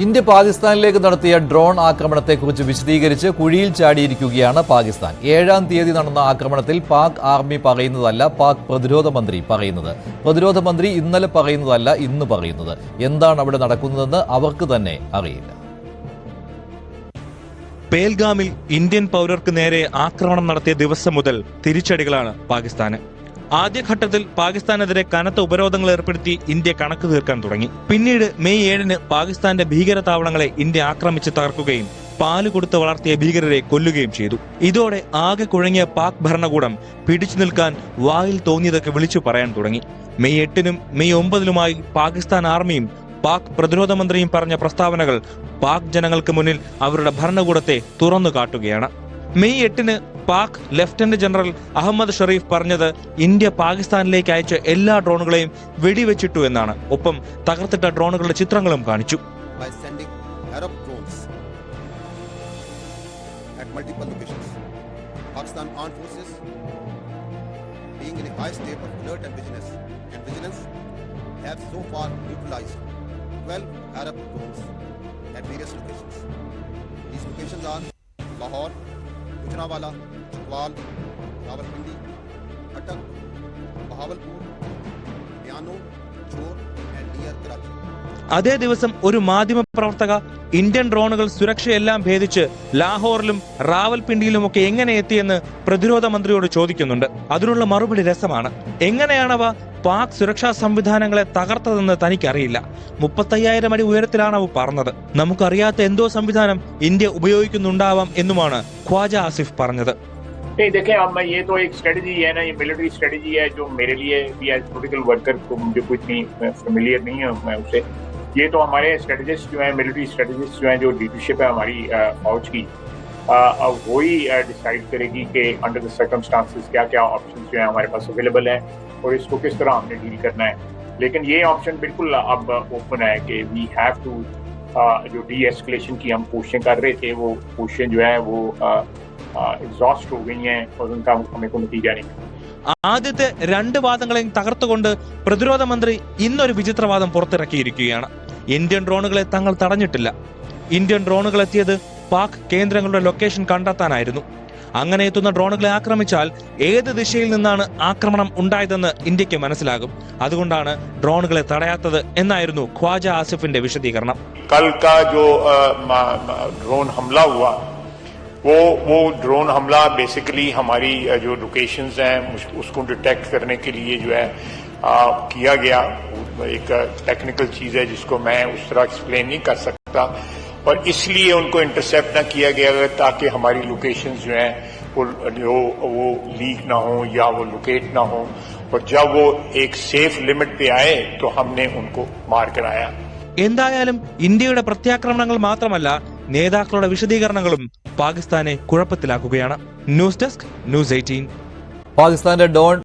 India പാകിസ്ഥാനിലേക്ക് നടത്തിയ drone ആക്രമണത്തെക്കുറിച്ച് വിശദീകരിച്ച് കുഴിയിൽ ചാടിയിരിക്കുകയാണ് പാകിസ്ഥാൻ. ഏഴാം തീയതി നടന്ന ആക്രമണത്തിൽ പാക് ആർമി പറയുന്നതല്ല പാക് പ്രതിരോധ മന്ത്രി പറയുന്നത്. പ്രതിരോധ മന്ത്രി ഇന്നലെ പറയുന്നതല്ല ഇന്ന് പറയുന്നത്. എന്താണ് അവിടെ നടക്കുന്നതെന്ന് അവർക്ക് തന്നെ അറിയില്ല. പേൽഗാമിൽ ഇന്ത്യൻ പൗരർക്ക് നേരെ ആക്രമണം നടത്തിയ ദിവസം മുതൽ തിരിച്ചടികളാണ് പാകിസ്ഥാന്. ആദ്യഘട്ടത്തിൽ പാകിസ്ഥാനെതിരെ കനത്ത ഉപരോധങ്ങൾ ഏർപ്പെടുത്തി ഇന്ത്യ കണക്ക് തീർക്കാൻ തുടങ്ങി. പിന്നീട് മെയ് ഏഴിന് പാകിസ്ഥാന്റെ ഭീകര താവളങ്ങളെ ഇന്ത്യ ആക്രമിച്ച് തകർക്കുകയും പാൽ കൊടുത്ത് വളർത്തിയ ഭീകരരെ കൊല്ലുകയും ചെയ്തു. ഇതോടെ ആകെ കുഴങ്ങിയ പാക് ഭരണകൂടം പിടിച്ചു നിൽക്കാൻ വായിൽ തോന്നിയതൊക്കെ വിളിച്ചു പറയാൻ തുടങ്ങി. മെയ് എട്ടിനും മെയ് ഒമ്പതിലുമായി പാകിസ്ഥാൻ ആർമിയും പാക് പ്രതിരോധ മന്ത്രിയും പറഞ്ഞ പ്രസ്താവനകൾ പാക് ജനങ്ങൾക്ക് മുന്നിൽ അവരുടെ ഭരണകൂടത്തെ തുറന്നു കാട്ടുകയാണ്. മെയ് എട്ടിന് പാക് ലെഫ്റ്റനന്റ് ജനറൽ അഹമ്മദ് ഷെറീഫ് പറഞ്ഞത് ഇന്ത്യ പാകിസ്ഥാനിലേക്ക് അയച്ച എല്ലാ ഡ്രോണുകളെയും വെടിവെച്ചിട്ടു എന്നാണ്. ഒപ്പം തകർത്തിട്ട ഡ്രോണുകളുടെ ചിത്രങ്ങളും കാണിച്ചു. Lahore, Gujranwala, Chawal, Rawalpindi Attock Bahawalpur Piano, Chor and Karachi. അതേ ദിവസം ഒരു മാധ്യമ പ്രവർത്തക ഇന്ത്യൻ ഡ്രോണുകൾ സുരക്ഷയെല്ലാം ഭേദിച്ച് ലാഹോറിലും റാവൽപിണ്ടിയിലുമൊക്കെ എങ്ങനെ എത്തിയെന്ന് പ്രതിരോധ മന്ത്രിയോട് ചോദിക്കുന്നുണ്ട് അതിനുള്ള മറുപടി രസമാണ് എങ്ങനെയാണവ പാക് സുരക്ഷാ സംവിധാനങ്ങളെ തകർത്തതെന്ന് തനിക്കറിയില്ല മുപ്പത്തയ്യായിരം അടി ഉയരത്തിലാണ് അവ പറന്നത് നമുക്കറിയാത്ത എന്തോ സംവിധാനം ഇന്ത്യ ഉപയോഗിക്കുന്നുണ്ടാവാം എന്നുമാണ് ഖ്വാജ ആസിഫ് പറഞ്ഞത് नहीं देखें अब मैं ये तो एक स्ट्रेटजी है ना ये मिलिट्री स्ट्रेटजी है जो मेरे लिए भी एज पोलिटिकल वर्कर को मुझे कुछ नहीं फेमिलियर नहीं है मैं उसे ये तो हमारे स्ट्रेटजिस्ट जो है मिलिट्री स्ट्रेटजिस्ट जो है जो लीडरशिप है हमारी अ, फौज की अ, अब वही डिसाइड करेगी कि अंडर द सर्कमस्टांसिस क्या क्या ऑप्शन जो है हमारे पास अवेलेबल है और इसको किस तरह हमने डील करना है लेकिन ये ऑप्शन बिल्कुल अब ओपन है कि वी हैव टू जो डी एस्केलेशन की हम कोशिशें कर रहे थे वो कोशिशें जो है वो एग्जॉस्ट हो गई हैं और उनका हमें कोई नतीजा नहीं मिला ആദ്യത്തെ രണ്ട് വാദങ്ങളെയും തകർത്തുകൊണ്ട് പ്രതിരോധ മന്ത്രി ഇന്നൊരു വിചിത്രവാദം പുറത്തിറക്കിയിരിക്കുകയാണ് ഇന്ത്യൻ ഡ്രോണുകളെ തങ്ങൾ തടഞ്ഞിട്ടില്ല ഇന്ത്യൻ ഡ്രോണുകൾ എത്തിയത് പാക് കേന്ദ്രങ്ങളുടെ ലൊക്കേഷൻ കണ്ടെത്താനായിരുന്നു അങ്ങനെ എത്തുന്ന ഡ്രോണുകളെ ആക്രമിച്ചാൽ ഏത് ദിശയിൽ നിന്നാണ് ആക്രമണം ഉണ്ടായതെന്ന് ഇന്ത്യക്ക് മനസ്സിലാകും അതുകൊണ്ടാണ് ഡ്രോണുകളെ തടയാത്തത് എന്നായിരുന്നു ഖ്വാജ ആസിഫിന്റെ വിശദീകരണം कल का जो अ, मा- मा- ड्रोन हमला हुआ वो वो ड्रोन हमला बेसिकली हमारी अ, जो लोकेशंस हैं उस- उसको डिटेक्ट करने के लिए जो है अ, किया गया वो एक टेक्निकल चीज है जिसको मैं उस तरह एक्सप्लेन नहीं कर सकता और इसलिए उनको इंटरसेप्ट ना किया गया ताकि हमारी लोकेशंस जो हैं वो जो वो लीक ना हो या वो लोकेट ना हो और जब वो एक सेफ लिमिट पे आए तो हमने उनको मार कराया എന്തായാലും ഇന്ത്യയുടെ പ്രത്യാക്രമണങ്ങൾ മാത്രമല്ല നേതാക്കളുടെ വിശദീകരണങ്ങളും പാകിസ്ഥാനെ കുഴപ്പത്തിലാക്കുകയാണ് ന്യൂസ് ഡെസ്ക് ന്യൂസ് എയ്റ്റീൻ പാകിസ്ഥാന്റെ ഡോൺ